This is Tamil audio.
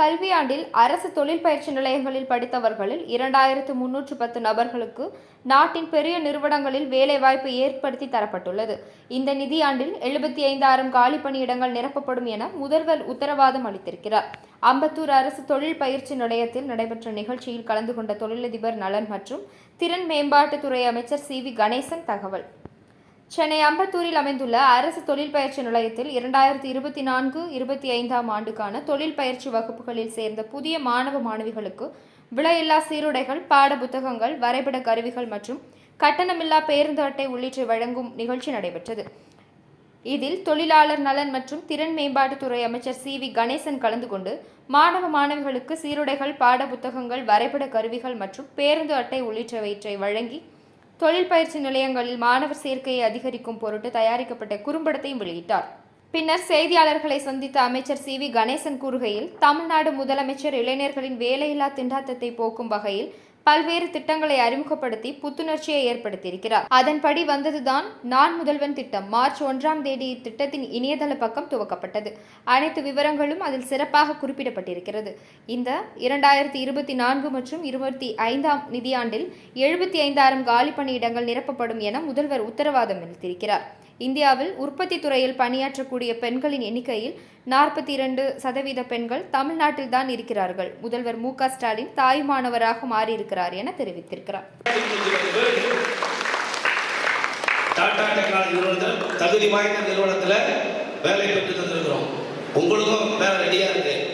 கல்வியாண்டில் அரசு தொழில் பயிற்சி நிலையங்களில் படித்தவர்களில் இரண்டாயிரத்து முன்னூற்று பத்து நபர்களுக்கு நாட்டின் பெரிய நிறுவனங்களில் வேலைவாய்ப்பு ஏற்படுத்தி தரப்பட்டுள்ளது. இந்த நிதியாண்டில் எழுபத்தி ஐந்தாயிரம் காலி பணியிடங்கள் நிரப்பப்படும் என முதல்வர் உத்தரவாதம் அளித்திருக்கிறார். அம்பத்தூர் அரசு தொழில் பயிற்சி நிலையத்தில் நடைபெற்ற நிகழ்ச்சியில் கலந்து கொண்ட தொழிலதிபர் நலன் மற்றும் திறன் மேம்பாட்டுத்துறை அமைச்சர் சி வி கணேசன் தகவல். சென்னை அம்பத்தூரில் அமைந்துள்ள அரசு தொழில் பயிற்சி நிலையத்தில் இரண்டாயிரத்தி இருபத்தி நான்கு இருபத்தி ஐந்தாம் ஆண்டுக்கான தொழில் பயிற்சி வகுப்புகளில் சேர்ந்த புதிய மாணவ மாணவிகளுக்கு விலையில்லா சீருடைகள் பாட புத்தகங்கள் வரைபட கருவிகள் மற்றும் கட்டணமில்லா பேருந்து அட்டை உள்ளிட்டவை வழங்கும் நிகழ்ச்சி நடைபெற்றது. இதில் தொழிலாளர் நலன் மற்றும் திறன் மேம்பாட்டுத்துறை அமைச்சர் சி. வி. கணேசன் கலந்து கொண்டு மாணவ மாணவிகளுக்கு சீருடைகள் பாட புத்தகங்கள் வரைபட கருவிகள் மற்றும் பேருந்து அட்டை உள்ளிட்டவற்றை வழங்கி தொழில் பயிற்சி நிலையங்களில் மாணவர் சேர்க்கையை அதிகரிக்கும் பொருட்டு தயாரிக்கப்பட்ட குறும்படத்தையும் வெளியிட்டார். பின்னர் செய்தியாளர்களை சந்தித்த அமைச்சர் சி வி கணேசன் கூறுகையில் தமிழ்நாடு முதலமைச்சர் இளைஞர்களின் வேலையில்லா திண்டாட்டத்தை போக்கும் வகையில் பல்வேறு திட்டங்களை அறிமுகப்படுத்தி புத்துணர்ச்சியை ஏற்படுத்தியிருக்கிறார். அதன்படி வந்ததுதான் நான் முதல்வன் திட்டம். மார்ச் ஒன்றாம் தேதி இத்திட்டத்தின் இணையதள பக்கம் துவக்கப்பட்டது. அனைத்து விவரங்களும் அதில் சிறப்பாக குறிப்பிடப்பட்டிருக்கிறது. இந்த இரண்டாயிரத்தி இருபத்தி நான்கு மற்றும் இருபத்தி ஐந்தாம் நிதியாண்டில் எழுபத்தி ஐந்தாயிரம் காலி பணியிடங்கள் நிரப்பப்படும் என முதல்வர் உத்தரவாதம் அளித்திருக்கிறார். இந்தியாவில் உற்பத்தி துறையில் பணியாற்றக்கூடிய பெண்களின் எண்ணிக்கையில் நாற்பத்தி இரண்டு சதவீத பெண்கள் தமிழ்நாட்டில் தான் இருக்கிறார்கள். முதல்வர் மு க ஸ்டாலின் தாயுமானவராக மாறியிருக்கிறார். என தெரிவித்திருக்கிறார். டாடா டெக்னாலஜி நிறுவனத்தில் தகுதி வாய்ந்த நிறுவனத்தில் வேலை பெற்று தந்திருக்கிறோம். உங்களுக்கும் வேலை ரெடியாக இருக்கு.